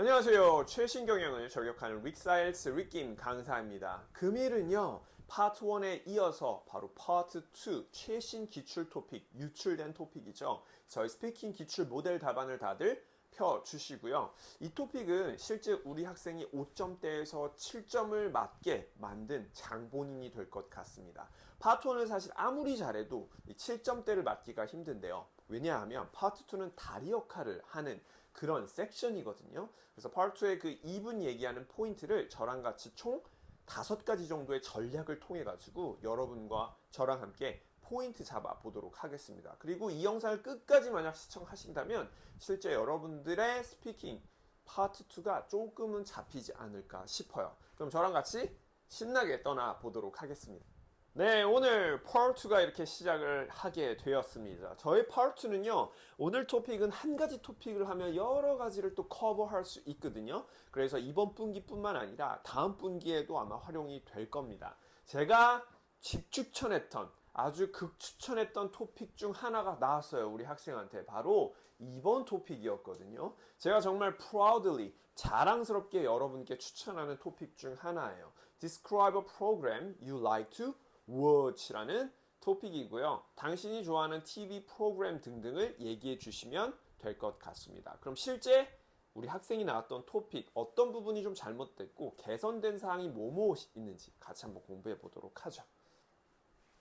안녕하세요. 최신 경영을 저격하는 릭사일스 릭김 강사입니다. 금일은요, 파트 1에 이어서 바로 파트 2 최신 기출 토픽, 유출된 토픽이죠. 저희 스피킹 기출 모델 답안을 다들 펴주시고요. 이 토픽은 실제 우리 학생이 5점대에서 7점을 맞게 만든 장본인이 될 것 같습니다. 파트 1은 사실 아무리 잘해도 이 7점대를 맞기가 힘든데요. 왜냐하면 파트 2는 다리 역할을 하는 그런 섹션이거든요. 그래서 파트 2의 그 2분 얘기하는 포인트를 저랑 같이 총 다섯 가지 정도의 전략을 통해 가지고 여러분과 저랑 함께 포인트 잡아 보도록 하겠습니다. 그리고 이 영상을 끝까지 만약 시청하신다면 실제 여러분들의 스피킹 파트 2가 조금은 잡히지 않을까 싶어요. 그럼 저랑 같이 신나게 떠나 보도록 하겠습니다. 네, 오늘 파트2가 이렇게 시작을 하게 되었습니다. 저희 파트2는요, 오늘 토픽은 한 가지 토픽을 하면 여러 가지를 또 커버할 수 있거든요. 그래서 이번 분기뿐만 아니라 다음 분기에도 아마 활용이 될 겁니다. 제가 집추천했던 아주 극추천했던 토픽 중 하나가 나왔어요. 우리 학생한테. 바로 이번 토픽이었거든요. 제가 정말 proudly, 자랑스럽게 여러분께 추천하는 토픽 중 하나예요. Describe a program you like to watch라는 토픽이고요. 당신이 좋아하는 TV 프로그램 등등을 얘기해 주시면 될 것 같습니다. 그럼 실제 우리 학생이 나왔던 토픽 어떤 부분이 좀 잘못됐고 개선된 사항이 뭐뭐 있는지 같이 한번 공부해 보도록 하죠.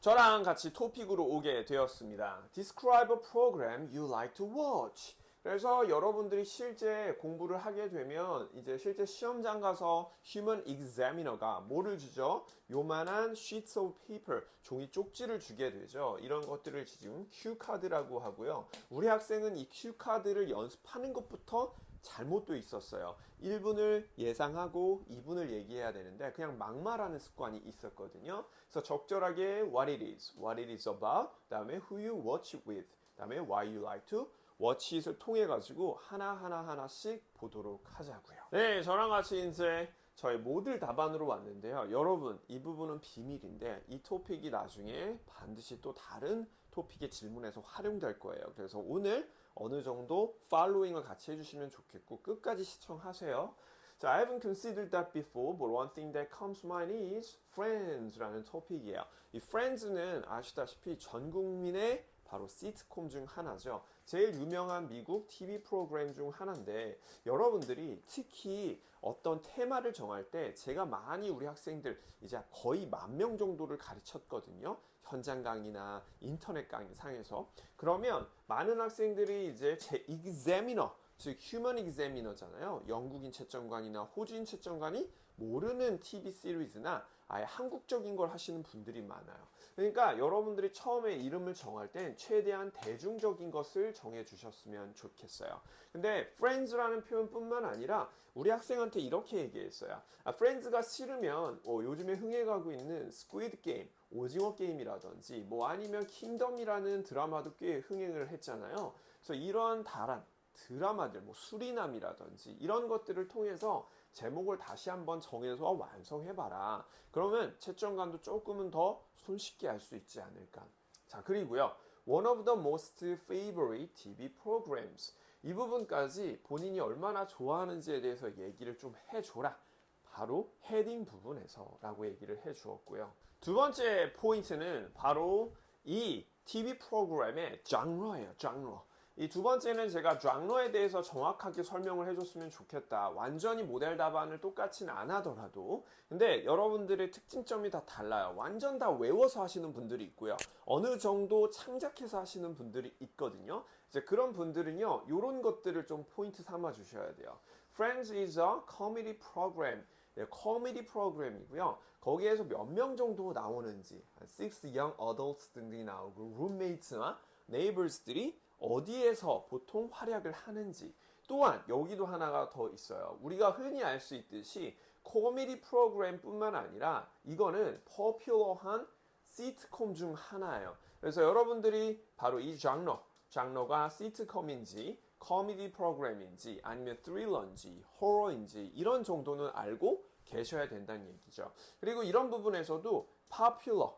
저랑 같이 토픽으로 오게 되었습니다. Describe a program you like to watch. 그래서 여러분들이 실제 공부를 하게 되면 이제 실제 시험장 가서 Human Examiner가 뭐를 주죠? 요만한 sheets of paper, 종이 쪽지를 주게 되죠. 이런 것들을 지금 Q카드라고 하고요. 우리 학생은 이 Q카드를 연습하는 것부터 잘못도 있었어요. 1분을 예상하고 2분을 얘기해야 되는데 그냥 막말하는 습관이 있었거든요. 그래서 적절하게 what it is, what it is about, 다음에 who you watch with, 다음에 why you like to 워치잇을 통해 가지고 하나하나 하나씩 보도록 하자고요. 네, 저랑 같이 이제 저희 모듈 답안으로 왔는데요. 여러분, 이 부분은 비밀인데 이 토픽이 나중에 반드시 또 다른 토픽의 질문에서 활용될 거예요. 그래서 오늘 어느 정도 팔로잉을 같이 해주시면 좋겠고 끝까지 시청하세요. 자, I haven't considered that before, but one thing that comes to mind is Friends라는 토픽이에요. 이 Friends는 아시다시피 전 국민의 바로 시트콤 중 하나죠. 제일 유명한 미국 TV 프로그램 중 하나인데 여러분들이 특히 어떤 테마를 정할 때 제가 많이 우리 학생들 이제 거의 만 명 정도를 가르쳤거든요. 현장 강의나 인터넷 강의 상에서 그러면 많은 학생들이 이제 제 examiner 즉 휴먼 익제미너잖아요. 영국인 채점관이나 호주인 채점관이 모르는 TV 시리즈나 아예 한국적인 걸 하시는 분들이 많아요. 그러니까 여러분들이 처음에 이름을 정할 땐 최대한 대중적인 것을 정해 주셨으면 좋겠어요. 근데 friends라는 표현뿐만 아니라 우리 학생한테 이렇게 얘기했어요. 아, friends가 싫으면 어, 요즘에 흥해가고 있는 스퀴드 게임 오징어 게임이라든지 뭐 아니면 킹덤이라는 드라마도 꽤 흥행을 했잖아요. 그래서 이런 다란 드라마들, 뭐 수리남이라든지 이런 것들을 통해서 제목을 다시 한번 정해서 완성해봐라. 그러면 채점관도 조금은 더 손쉽게 할 수 있지 않을까. 자, 그리고요. One of the most favorite TV programs. 이 부분까지 본인이 얼마나 좋아하는지에 대해서 얘기를 좀 해줘라. 바로 헤딩 부분에서 라고 얘기를 해 주었고요. 두 번째 포인트는 바로 이 TV 프로그램의 장르예요, 장르. 이 두 번째는 제가 장르에 대해서 정확하게 설명을 해줬으면 좋겠다. 완전히 모델 답안을 똑같이는 안 하더라도. 근데 여러분들의 특징점이 다 달라요. 완전 다 외워서 하시는 분들이 있고요. 어느 정도 창작해서 하시는 분들이 있거든요. 이제 그런 분들은요, 이런 것들을 좀 포인트 삼아 주셔야 돼요. Friends is a comedy program. 네, 코미디 프로그램이고요. 거기에서 몇 명 정도 나오는지, six young adults 등등이 나오고, roommates나 neighbors들이 어디에서 보통 활약을 하는지 또한 여기도 하나가 더 있어요. 우리가 흔히 알 수 있듯이 코미디 프로그램뿐만 아니라 이거는 퍼퓰러한 시트콤 중 하나예요. 그래서 여러분들이 바로 이 장르, 장르가 시트콤인지 코미디 프로그램인지 아니면 스릴러인지 호러인지 이런 정도는 알고 계셔야 된다는 얘기죠. 그리고 이런 부분에서도 popular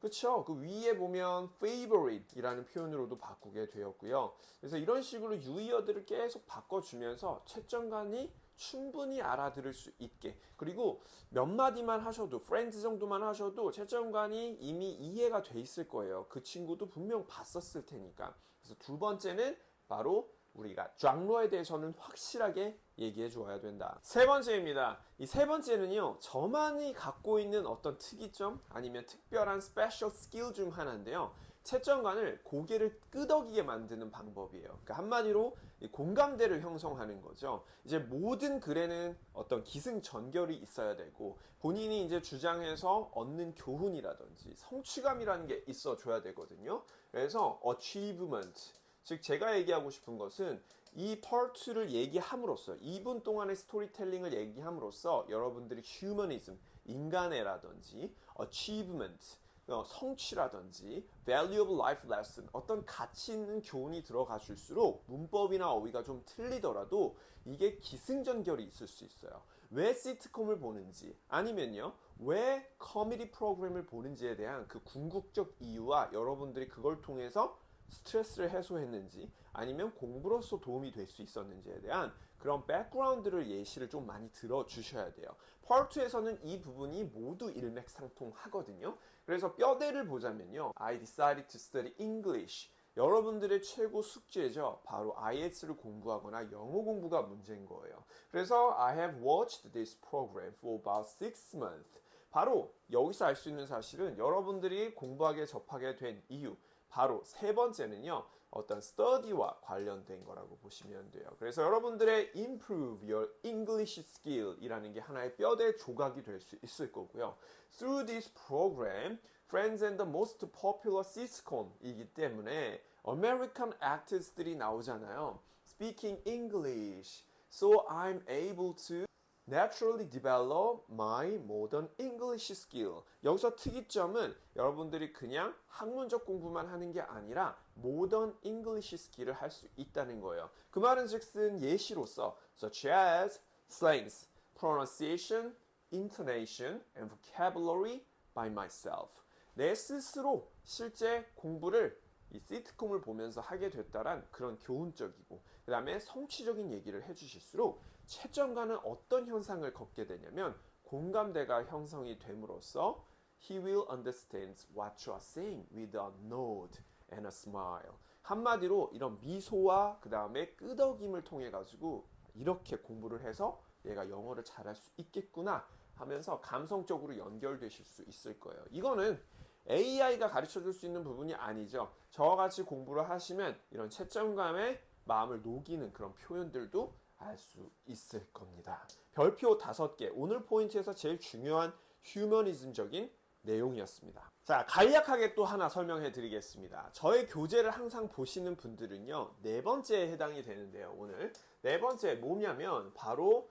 그쵸? 그 위에 보면 favorite이라는 표현으로도 바꾸게 되었고요. 그래서 이런 식으로 유의어들을 계속 바꿔주면서 채점관이 충분히 알아들을 수 있게 그리고 몇 마디만 하셔도 friends 정도만 하셔도 채점관이 이미 이해가 돼 있을 거예요. 그 친구도 분명 봤었을 테니까. 그래서 두 번째는 바로 우리가 장르에 대해서는 확실하게 얘기해 주어야 된다. 세 번째입니다. 이 세 번째는요, 저만이 갖고 있는 어떤 특이점 아니면 특별한 스페셜 스킬 중 하나인데요. 채점관을 고개를 끄덕이게 만드는 방법이에요. 그러니까 한마디로 이 공감대를 형성하는 거죠. 이제 모든 글에는 어떤 기승전결이 있어야 되고 본인이 이제 주장해서 얻는 교훈이라든지 성취감이라는 게 있어 줘야 되거든요. 그래서 achievement 즉 제가 얘기하고 싶은 것은 이 파트를 얘기함으로써 2분 동안의 스토리텔링을 얘기함으로써 여러분들이 휴머니즘, 인간애라든지 achievement, 어, 성취라든지 valuable life lesson 어떤 가치 있는 교훈이 들어가실수록 문법이나 어휘가 좀 틀리더라도 이게 기승전결이 있을 수 있어요. 왜 시트콤을 보는지 아니면요 왜 커미디 프로그램을 보는지에 대한 그 궁극적 이유와 여러분들이 그걸 통해서 스트레스를 해소했는지 아니면 공부로서 도움이 될 수 있었는지에 대한 그런 백그라운드를 예시를 좀 많이 들어주셔야 돼요. 파트2에서는 이 부분이 모두 일맥상통하거든요. 그래서 뼈대를 보자면요. I decided to study English. 여러분들의 최고 숙제죠. 바로 IELTS를 공부하거나 영어 공부가 문제인 거예요. 그래서 I have watched this program for about six months. 바로 여기서 알 수 있는 사실은 여러분들이 공부하게 접하게 된 이유, 바로 세 번째는요. 어떤 study와 관련된 거라고 보시면 돼요. 그래서 여러분들의 improve your English skill이라는 게 하나의 뼈대 조각이 될 수 있을 거고요. Through this program, Friends and the most popular sitcom이기 때문에 American actors들이 나오잖아요. Speaking English. So I'm able to naturally develop my modern English skill. 여기서 특이점은 여러분들이 그냥 학문적 공부만 하는 게 아니라 modern English skill을 할 수 있다는 거예요. 그 말은 즉슨 예시로서 such as slangs, pronunciation, intonation, and vocabulary by myself. 내 스스로 실제 공부를 이 시트콤을 보면서 하게 됐다란 그런 교훈적이고 그 다음에 성취적인 얘기를 해주실수록 채점과는 어떤 현상을 겪게 되냐면 공감대가 형성이 됨으로써 he will understand what you are saying with a nod and a smile. 한마디로 이런 미소와 그 다음에 끄덕임을 통해 가지고 이렇게 공부를 해서 얘가 영어를 잘할 수 있겠구나 하면서 감성적으로 연결되실 수 있을 거예요. 이거는 AI가 가르쳐 줄 수 있는 부분이 아니죠. 저와 같이 공부를 하시면 이런 채점감에 마음을 녹이는 그런 표현들도 알 수 있을 겁니다. 별표 다섯 개. 오늘 포인트에서 제일 중요한 휴머니즘적인 내용이었습니다. 자, 간략하게 또 하나 설명해 드리겠습니다. 저의 교재를 항상 보시는 분들은요, 네 번째에 해당이 되는데요, 오늘. 네 번째 뭐냐면, 바로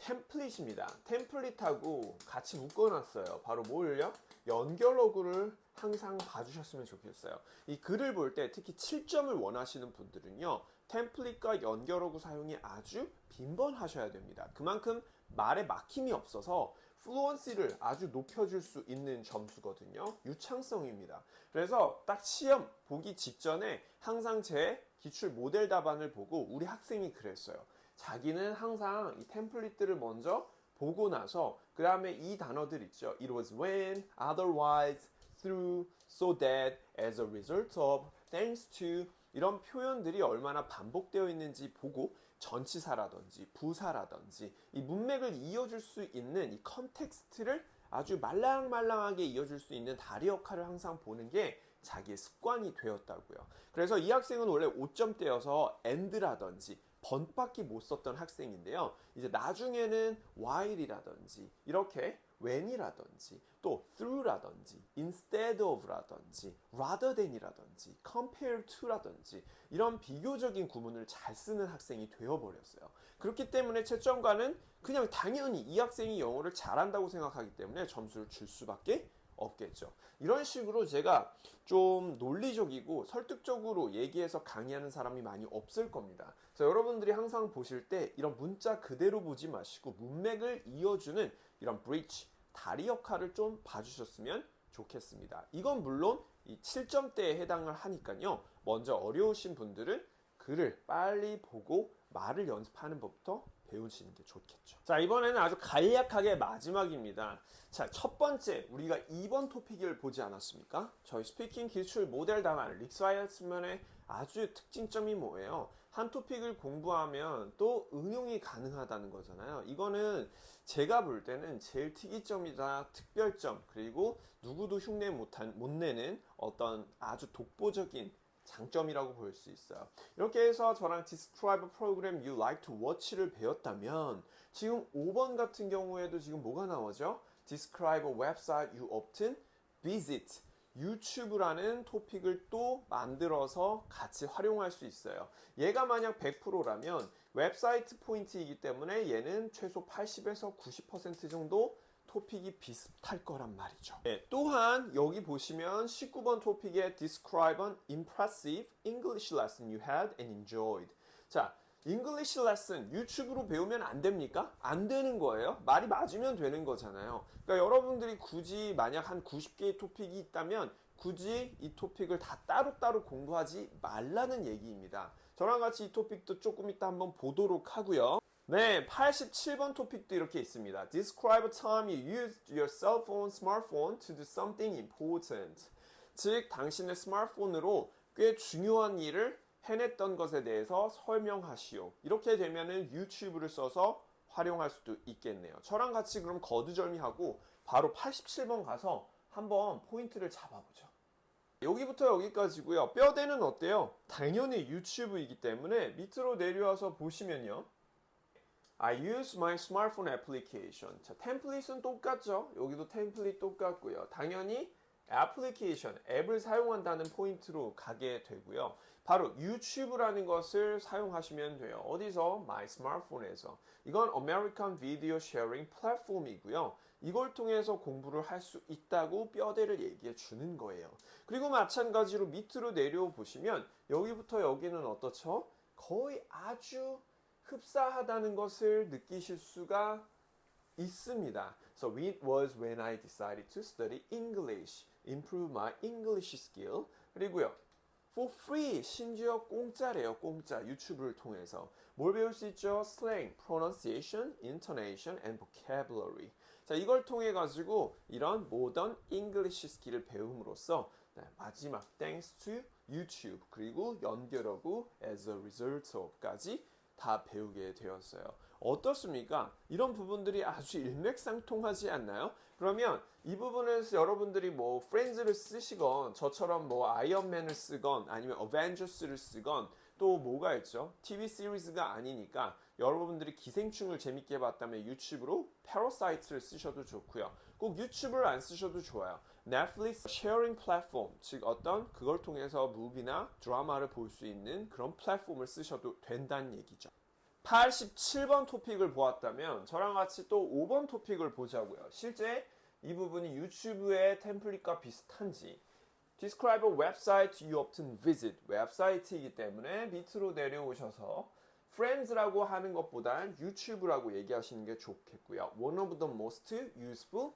템플릿입니다. 템플릿하고 같이 묶어놨어요. 바로 뭘요? 연결어구를 항상 봐주셨으면 좋겠어요. 이 글을 볼 때 특히 7점을 원하시는 분들은요. 템플릿과 연결어구 사용이 아주 빈번하셔야 됩니다. 그만큼 말에 막힘이 없어서 플루언시를 아주 높여줄 수 있는 점수거든요. 유창성입니다. 그래서 딱 시험 보기 직전에 항상 제 기출 모델 답안을 보고 우리 학생이 그랬어요. 자기는 항상 이 템플릿들을 먼저 보고 나서 그 다음에 이 단어들 있죠. It was when, otherwise, through, so that, as a result of, thanks to 이런 표현들이 얼마나 반복되어 있는지 보고 전치사라든지 부사라든지 이 문맥을 이어줄 수 있는 이 컨텍스트를 아주 말랑말랑하게 이어줄 수 있는 다리 역할을 항상 보는 게 자기의 습관이 되었다고요. 그래서 이 학생은 원래 5점대여서 and라든지 번밖에 못 썼던 학생인데요. 이제 나중에는 while이라든지 이렇게 when이라든지 또 through라든지 instead of라든지 rather than이라든지 compare to라든지 이런 비교적인 구문을 잘 쓰는 학생이 되어버렸어요. 그렇기 때문에 채점관은 그냥 당연히 이 학생이 영어를 잘한다고 생각하기 때문에 점수를 줄 수밖에 없겠죠. 이런 식으로 제가 좀 논리적이고 설득적으로 얘기해서 강의하는 사람이 많이 없을 겁니다. 그래서 여러분들이 항상 보실 때 이런 문자 그대로 보지 마시고 문맥을 이어주는 이런 브릿지, 다리 역할을 좀 봐주셨으면 좋겠습니다. 이건 물론 이 7점대에 해당을 하니까요. 먼저 어려우신 분들은 글을 빨리 보고 말을 연습하는 법부터 배우시는 게 좋겠죠. 자, 이번에는 아주 간략하게 마지막입니다. 자, 첫 번째, 우리가 2번 토픽을 보지 않았습니까? 저희 스피킹 기출 모델 답안, 릭스와이어스면의 아주 특징점이 뭐예요? 한 토픽을 공부하면 또 응용이 가능하다는 거잖아요. 이거는 제가 볼 때는 제일 특이점이다, 특별점, 그리고 누구도 흉내 못한, 못 내는 어떤 아주 독보적인 장점이라고 볼 수 있어요. 이렇게 해서 저랑 Describe 프로그램 You Like to Watch를 배웠다면 지금 5번 같은 경우에도 지금 뭐가 나오죠? Describe website you often visit. 유튜브라는 토픽을 또 만들어서 같이 활용할 수 있어요. 얘가 만약 100%라면 웹사이트 포인트이기 때문에 얘는 최소 80에서 90% 정도 토픽이 비슷할 거란 말이죠. 네, 또한 여기 보시면 19번 토픽에 describe an impressive English lesson you had and enjoyed. 자, English lesson 유튜브로 배우면 안 됩니까? 안 되는 거예요. 말이 맞으면 되는 거잖아요. 그러니까 여러분들이 굳이 만약 한 90개의 토픽이 있다면 굳이 이 토픽을 다 따로따로 공부하지 말라는 얘기입니다. 저랑 같이 이 토픽도 조금 이따 한번 보도록 하고요. 네, 87번 토픽도 이렇게 있습니다. Describe a time you used your cell phone, smartphone to do something important. 즉, 당신의 스마트폰으로 꽤 중요한 일을 해냈던 것에 대해서 설명하시오. 이렇게 되면은 유튜브를 써서 활용할 수도 있겠네요. 저랑 같이 그럼 거두절미하고 바로 87번 가서 한번 포인트를 잡아보죠. 여기부터 여기까지고요. 뼈대는 어때요? 당연히 유튜브이기 때문에 밑으로 내려와서 보시면요. I use my smartphone application. 자, 템플릿은 똑같죠? 여기도 템플릿 똑같고요. 당연히 애플리케이션, 앱을 사용한다는 포인트로 가게 되고요. 바로 유튜브라는 것을 사용하시면 돼요. 어디서? My smartphone에서. 이건 American Video Sharing Platform이고요. 이걸 통해서 공부를 할 수 있다고 뼈대를 얘기해 주는 거예요. 그리고 마찬가지로 밑으로 내려오 보시면 여기부터 여기는 어떻죠? 거의 아주 흡사하다는 것을 느끼실 수가 있습니다. So it was when I decided to study English, improve my English skill. 그리고요. For free, 심지어 공짜래요. 공짜. 유튜브를 통해서. 뭘 배울 수 있죠? slang, pronunciation, intonation, and vocabulary. 자, 이걸 통해 가지고 이런 모던 잉글리시 스킬을 배움으로써 네, 마지막 thanks to YouTube 그리고 연결하고 as a result of까지 다 배우게 되었어요. 어떻습니까? 이런 부분들이 아주 일맥상통하지 않나요? 그러면 이 부분에서 여러분들이 뭐 프렌즈를 쓰시건 저처럼 뭐 아이언맨을 쓰건 아니면 어벤져스를 쓰건 또 뭐가 있죠? TV 시리즈가 아니니까 여러분들이 기생충을 재밌게 봤다면 유튜브로 패러사이트를 쓰셔도 좋고요. 꼭 유튜브를 안 쓰셔도 좋아요. 넷플릭스 쉐어링 플랫폼, 즉 어떤 그걸 통해서 무비나 드라마를 볼 수 있는 그런 플랫폼을 쓰셔도 된다는 얘기죠. 87번 토픽을 보았다면 저랑 같이 또 5번 토픽을 보자고요. 실제 이 부분이 유튜브의 템플릿과 비슷한지 Describe a website you often visit. 웹사이트이기 때문에 밑으로 내려오셔서 Friends라고 하는 것보단 유튜브라고 얘기하시는 게 좋겠고요. One of the most useful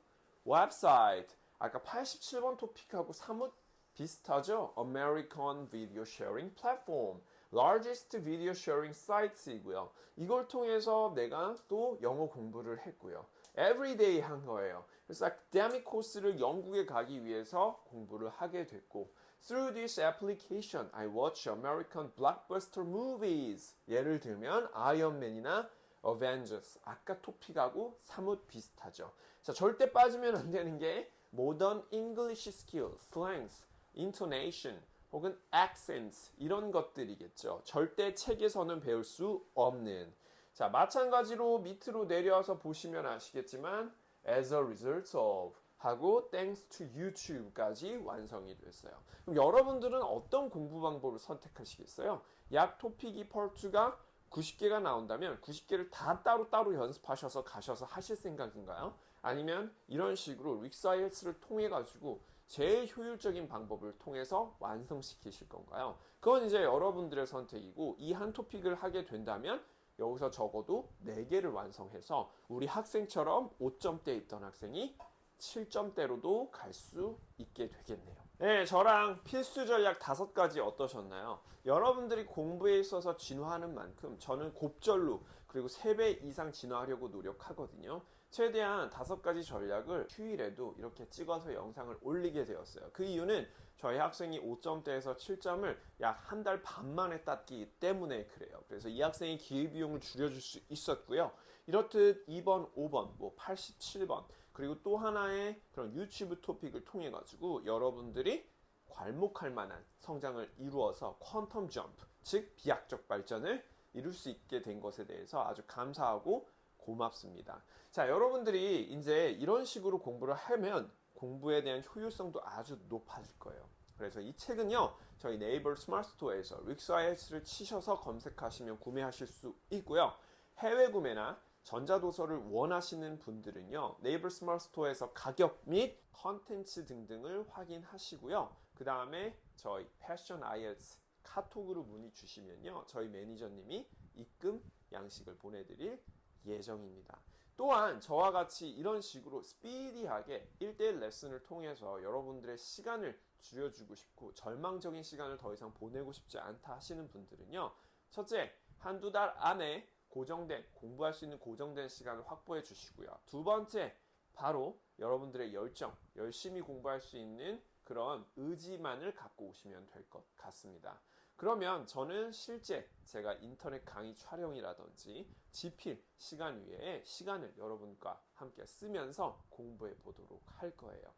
website. 아까 87번 토픽하고 사뭇 비슷하죠? American Video Sharing Platform. largest video sharing sites이고요. 이걸 통해서 내가 또 영어 공부를 했고요. everyday 한 거예요. 그래서 academic 코스를 영국에 가기 위해서 공부를 하게 됐고 Through this application, I watch American blockbuster movies. 예를 들면 아이언맨이나 Avengers. 아까 토픽하고 사뭇 비슷하죠. 자, 절대 빠지면 안 되는 게 modern English skill, slangs, intonation, 혹은 accents 이런 것들이겠죠. 절대 책에서는 배울 수 없는. 자, 마찬가지로 밑으로 내려와서 보시면 아시겠지만 as a result of 하고 thanks to YouTube까지 완성이 됐어요. 그럼 여러분들은 어떤 공부 방법을 선택하시겠어요? 약 토픽이 펄2가 90개가 나온다면 90개를 다 따로따로 연습하셔서 가셔서 하실 생각인가요? 아니면 이런 식으로 릭사이언스를 통해 가지고 제일 효율적인 방법을 통해서 완성시키실 건가요? 그건 이제 여러분들의 선택이고 이 한 토픽을 하게 된다면 여기서 적어도 4개를 완성해서 우리 학생처럼 5점대 있던 학생이 7점대로도 갈 수 있게 되겠네요. 네, 저랑 필수 전략 다섯 가지 어떠셨나요? 여러분들이 공부에 있어서 진화하는 만큼 저는 곱절로 그리고 3배 이상 진화하려고 노력하거든요. 최대한 다섯 가지 전략을 휴일에도 이렇게 찍어서 영상을 올리게 되었어요. 그 이유는 저희 학생이 5점대에서 7점을 약 한 달 반 만에 땄기 때문에 그래요. 그래서 이 학생이 기회 비용을 줄여줄 수 있었고요. 이렇듯 2번, 5번, 뭐 87번, 그리고 또 하나의 그런 유튜브 토픽을 통해 가지고 여러분들이 괄목할 만한 성장을 이루어서 퀀텀 점프, 즉 비약적 발전을 이룰 수 있게 된 것에 대해서 아주 감사하고 고맙습니다. 자, 여러분들이 이제 이런 식으로 공부를 하면 공부에 대한 효율성도 아주 높아질 거예요. 그래서 이 책은요, 저희 네이버 스마트 스토어에서 릭스아이스를 치셔서 검색하시면 구매하실 수 있고요. 해외 구매나 전자도서를 원하시는 분들은요, 네이버 스마트 스토어에서 가격 및 컨텐츠 등등을 확인하시고요. 그 다음에 저희 패션 IELTS 카톡으로 문의 주시면요, 저희 매니저님이 입금 양식을 보내드릴 예정입니다. 또한 저와 같이 이런 식으로 스피디하게 1대1 레슨을 통해서 여러분들의 시간을 줄여주고 싶고 절망적인 시간을 더 이상 보내고 싶지 않다 하시는 분들은요. 첫째, 한두 달 안에 고정된 공부할 수 있는 고정된 시간을 확보해 주시고요. 두 번째, 바로 여러분들의 열정, 열심히 공부할 수 있는 그런 의지만을 갖고 오시면 될 것 같습니다. 그러면 저는 실제 제가 인터넷 강의 촬영이라든지 지필 시간 외에 시간을 여러분과 함께 쓰면서 공부해 보도록 할 거예요.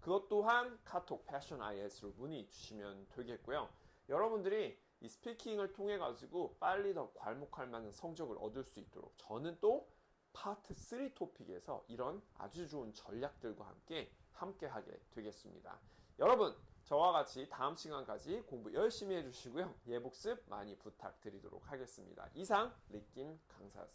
그것 또한 카톡 패션 IS로 문의 주시면 되겠고요. 여러분들이 이 스피킹을 통해 가지고 빨리 더 괄목할 만한 성적을 얻을 수 있도록 저는 또 파트 3 토픽에서 이런 아주 좋은 전략들과 함께 함께 하게 되겠습니다. 여러분, 저와 같이 다음 시간까지 공부 열심히 해주시고요. 예복습 많이 부탁드리도록 하겠습니다. 이상 리킴 강사였습니다.